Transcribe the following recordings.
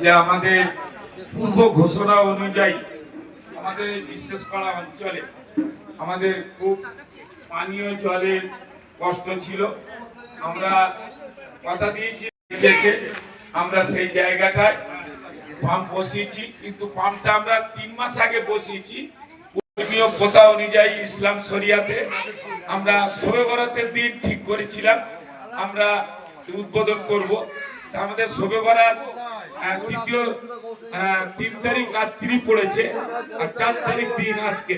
যে আমাদের পূর্ব ঘোষণা অনুযায়ী আমাদের এই বিশেষ করা অঞ্চলে আমাদের খুব পানীয় জলের কষ্ট ছিল। আমরা কথা দিয়েছি আমরা সেই জায়গাটায় পাম্প বসিয়েছি, কিন্তু পাম্পটা আমরা তিন মাস আগে বসিয়েছি। ধর্মীয় প্রথা অনুযায়ী ইসলাম শরিয়াতে আমরা শবে বরাতের দিন ঠিক করেছিলাম। আমরা উদ্বোধন করব। আমাদের শবে বরাত তৃতীয় তিন তারিখ রাত্রি পড়েছে আর চার তারিখ দিন আজকে।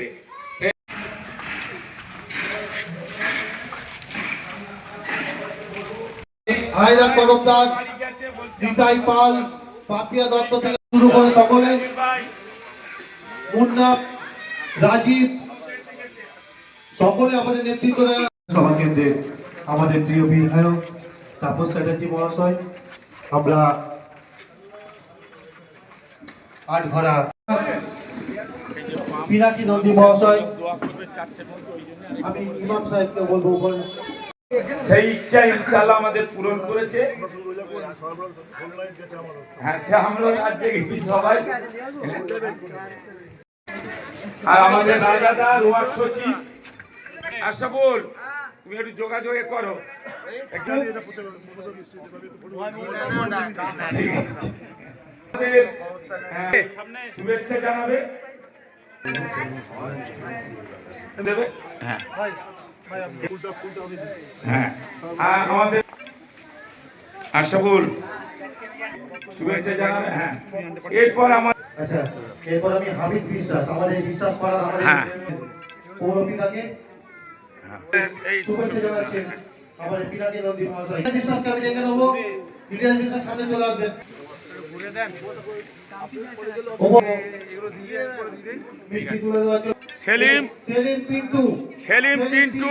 পাল, পাপিয়া থেকে শুরু করে সকলে। রাজীব সকলে আমাদের নেতৃত্ব দেয় সভা কেন্দ্রে আমাদের প্রিয় বিধায়ক, তাপস চ্যাটার্জি মহাশয়, আমরা আট ঘরা পিনাকি নন্দী মহাশয়, আমি ইমাম সাহেবকে বলব সেই ইচ্ছা ইনশাল্লাহ আমাদের পূরণ করেছে। হ্যাঁ সে আমরা রাজ্যে গেছি সবাই। আর আমাদের রাজাদা রোয়ার সচিব আশা বল। তুমি একটু যোগাযোগে করো। একটু ঠিক আছে। আমাদের, হ্যাঁ, শুভেচ্ছা জানাবে। হ্যাঁ। হ্যাঁ। আর আমাদের আশাবুল। শুভেচ্ছা জানাবে। হ্যাঁ। এরপর আমার আচ্ছা এরপর আমি হামিদ বিশ্বাস আমাদের বিশ্বাস পাড়ার আমাদের হ্যাঁ। শুভেচ্ছা জানাচ্ছেন আমাদের পিতাকে নন্দী মহাশয়। বিশ্বাসকে আমি ডেকে নেব ইলিয়াস বিশ্বাস সামনে চলে আসবেন ওপর- মিষ্টি তুলে দেওয়ার জন্য। সেলিম। সেলিম পিন্টু সেলিম পিন্টু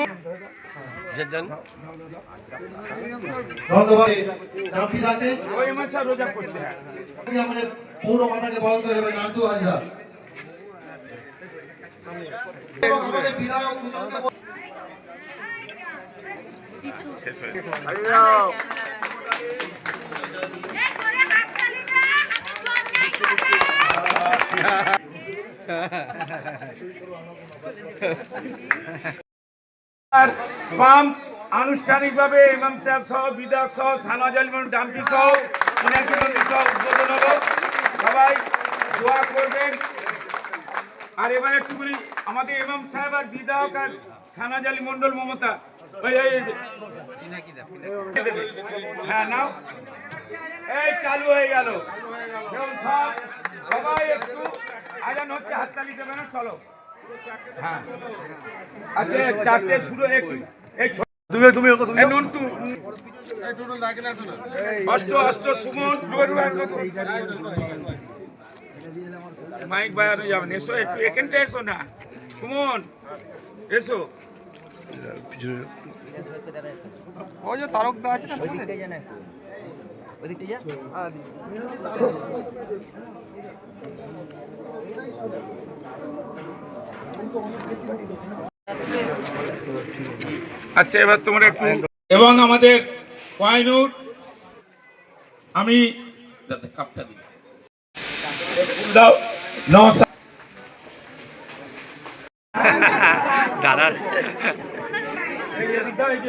ধন্যবাদ। নাম পিতাকে ওই মাছা রোজা করছে হ্যাঁ তিনি আমাদের পৌর মাতাকে পালন করে এবং নান্টু হাজরা। আমাদের বিধায়ক বল- আর পাম্প আনুষ্ঠানিকভাবে ইমাম সাহেব সহ, বিধায়ক সহ, সানাজ আলিমান ডাম্পি সহ পিনাকি নন্দী সহ উদ্বোধন হলো সবাই দোয়া করবেন আর এবার একটুখানি আমাদের ইমাম সাহেব আর বিধায়ক আর সানাজ আলী মন্ডল মমতা। হ্যাঁ নাও। এই চালু হয়ে গেল। যেমন সব সবাই একটু আজান হচ্ছে হাততালি দেবে না চলো। হ্যাঁ। আচ্ছা চারটে শুরু একটু এই ছো- এই নন্টু অষ্ট অষ্ট সুমন মাইক বাজানো যাবেন এসো একটু এখানটা এসো না। সুমন এসো। ওই যে তারকদা আছে না সামনে? আচ্ছা এবার তোমরা একটু এবং আমাদের কয়নুর আমি কাপটা। দাও নমস্কার হবে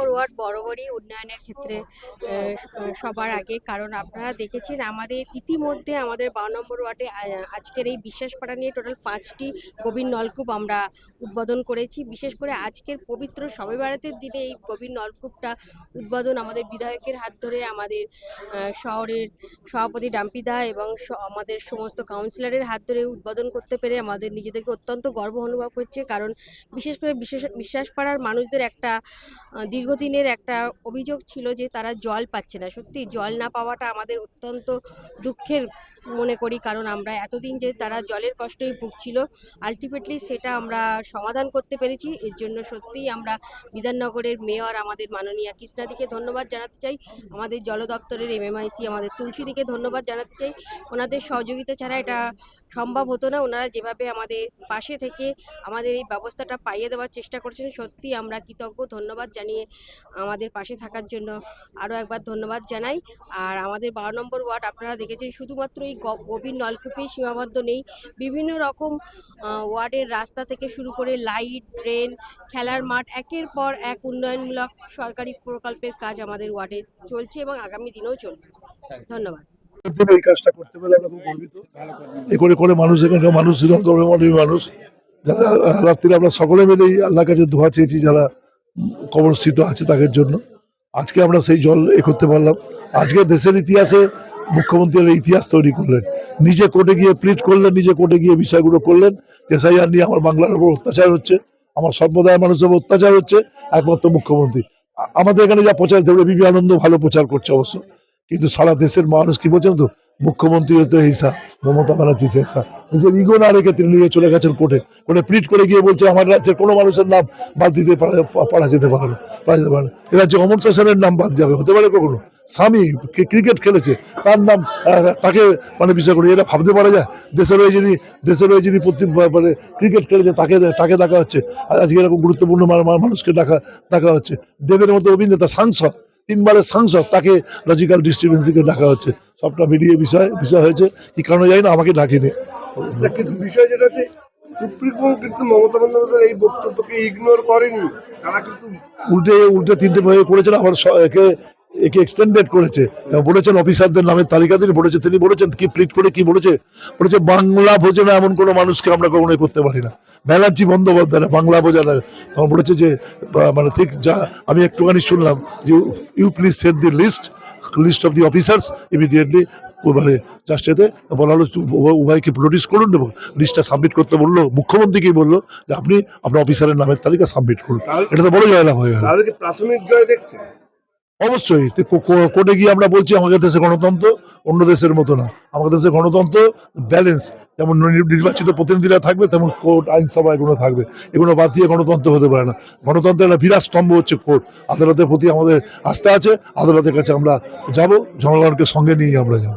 নম্বর ওয়ার্ড বরাবরই উন্নয়নের ক্ষেত্রে সবার আগে। কারণ আপনারা দেখেছেন, আমাদের ইতিমধ্যে আমাদের বারো নম্বর ওয়ার্ডে আজকের এই বিশ্বাস পাড়া নিয়ে টোটাল পাঁচটি গভীর নলকূপ আমরা উদ্বোধন করেছি। বিশেষ করে আজকের পবিত্র সবে বারাতের দিনে এই গভীর নলকূপটা উদ্বোধন আমাদের বিধায়কের হাত ধরে আমাদের শহরের সভাপতি ডাম্পিদা এবং আমাদের সমস্ত কাউন্সিলরের হাত ধরে উদ্বোধন করতে পেরে আমাদের নিজেদেরকে অত্যন্ত গর্ব অনুভব হচ্ছে। কারণ বিশেষ করে বিশ্বাস পাড়ার মানুষদের একটা দীর্ঘ দীর্ঘদিনের একটা অভিযোগ ছিল যে তারা জল পাচ্ছে না। সত্যি, জল না পাওয়াটা আমাদের অত্যন্ত দুঃখের মনে করি, কারণ আমরা এতদিন যে তারা জলের কষ্টই ভুগছিল আলটিমেটলি সেটা আমরা সমাধান করতে পেরেছি। এর জন্য সত্যিই আমরা বিধাননগরের মেয়র আমাদের মাননীয়া কৃষ্ণাদিকে ধন্যবাদ জানাতে চাই। আমাদের জল দপ্তরের এমএমআইসি আমাদের তুলসীদিকে ধন্যবাদ জানাতে চাই। ওনাদের সহযোগিতা ছাড়া এটা সম্ভব হতো না। ওনারা যেভাবে আমাদের পাশে থেকে আমাদের এই ব্যবস্থাটা পাইয়ে দেওয়ার চেষ্টা করেছেন সত্যি আমরা কৃতজ্ঞ। ধন্যবাদ জানিয়ে আমাদের পাশে থাকার জন্য আরও একবার ধন্যবাদ জানাই। আর আমাদের বারো নম্বর ওয়ার্ড আপনারা দেখেছেন, শুধুমাত্র এই গভীর নলকূপেই সীমাবদ্ধ নেই। বিভিন্ন রকম ওয়ার্ডের রাস্তা থেকে শুরু করে লাইট, ড্রেন, খেলার মাঠ, একের পর এক উন্নয়নমূলক সরকারি প্রকল্পের কাজ আমাদের ওয়ার্ডে চলছে এবং আগামী দিনেও চলবে। ধন্যবাদ। এই কাজটা করতে পারে আমরা খুব গর্বিত। এ করে করে মানুষ এখানকার মানুষ মানুষ। যারা আমরা সকলে মিলেই আল্লাহর কাছে দোয়া চেয়েছি, যারা কবরস্থিত আছে তাদের জন্য। আজকে আমরা সেই জল এ করতে পারলাম। আজকে দেশের ইতিহাসে মুখ্যমন্ত্রী ইতিহাস তৈরি করলেন। নিজে কোর্টে গিয়ে প্লিট করলেন, নিজে কোর্টে গিয়ে বিষয়গুলো করলেন। এসআইআর নিয়ে আমার বাংলার উপর অত্যাচার হচ্ছে, আমার সম্প্রদায়ের মানুষের উপর অত্যাচার হচ্ছে, একমাত্র মুখ্যমন্ত্রী। আমাদের এখানে যা প্রচার দেবে বিবি আনন্দ ভালো প্রচার করছে অবশ্য। কিন্তু সারা দেশের মানুষ কি বলছেন তো? মুখ্যমন্ত্রী হতে হিসা মমতা ব্যানার্জি হিসা নিজের ইগো না রেখে তিনি নিয়ে চলে গেছেন কোর্টে। কোর্টে প্রিট করে গিয়ে বলছে, আমার রাজ্যের কোনো মানুষের নাম বাদ দিতে পারা- যেতে পারে না, পারা যেতে পারে না। এ রাজ্যে অমর্ত্য সেনের নাম বাদ যাবে, হতে পারে কখনো? স্বামী ক্রিকেট খেলেছে, তার নাম তাকে মানে বিষয় করে এটা ভাবতে পারা যায় দেশের হয়ে যিনি দেশের হয়ে যিনি প্রতি মানে ক্রিকেট খেলেছে, তাকে তাকে ডাকা হচ্ছে। আজকে এরকম গুরুত্বপূর্ণ মানুষকে ডাকা ডাকা হচ্ছে। দেবের মতো অভিনেতা, সাংসদ তিনবারের সাংসদ তাকে লজিক্যাল ডিস্ট্রিবেন্সিকে ডাকা হচ্ছে। সবটা মিডিয়ে বিষয় বিষয় হয়েছে কি কারণে জানি না আমাকে ডাকেনি। বিষয় যেটা হচ্ছে সুপ্রিম কোর্ট কিন্তু মমতা বন্দ্যোপাধ্যায়ের এই বক্তব্যকে ইগনোর করেনি। তারা কিন্তু উল্টে উল্টে তিনটে ভাবে করেছেন আবার একে একে এক্সটেন্ডেড করেছে। বলেছেন অফিসারদের নামের তালিকা তিনি বলেছে তিনি বলেছেন কি প্রিন্ট করে কি বলেছে। বলেছে বাংলা ভোজনে এমন কোনো মানুষকে আমরা কখনোই করতে পারি না। ব্যানার্জি বন্দ্যোপাধ্যায় বাংলা ভোজনের তখন বলেছে যে মানে ঠিক যা আমি একটুখানি শুনলাম যে you please set the list list of the officers immediately মানে জাস্ট এতে বলা হলো উভয়কে প্রডিউস করুন এবং লিস্টটা সাবমিট করতে বলল মুখ্যমন্ত্রীকেই বলল যে আপনি আপনার অফিসারের নামের তালিকা সাবমিট করুন। এটা তো বড় জয়লাভ হয়ে গেল। প্রাথমিক জয় দেখছে অবশ্যই কোর্টে গিয়ে আমরা বলছি আমাদের দেশে গণতন্ত্র অন্য দেশের মতো না। আমাদের দেশে গণতন্ত্র ব্যালেন্স যেমন নির্বাচিত প্রতিনিধিরা থাকবে, তেমন কোর্ট, আইনসভা এগুলো থাকবে। এগুলো বাদ দিয়ে গণতন্ত্র হতে পারে না। গণতন্ত্রের একটা বিরাট স্তম্ভ হচ্ছে কোর্ট। আদালতের প্রতি আমাদের আস্থা আছে, আদালতের কাছে আমরা যাব, জনগণকে সঙ্গে নিয়ে আমরা যাব।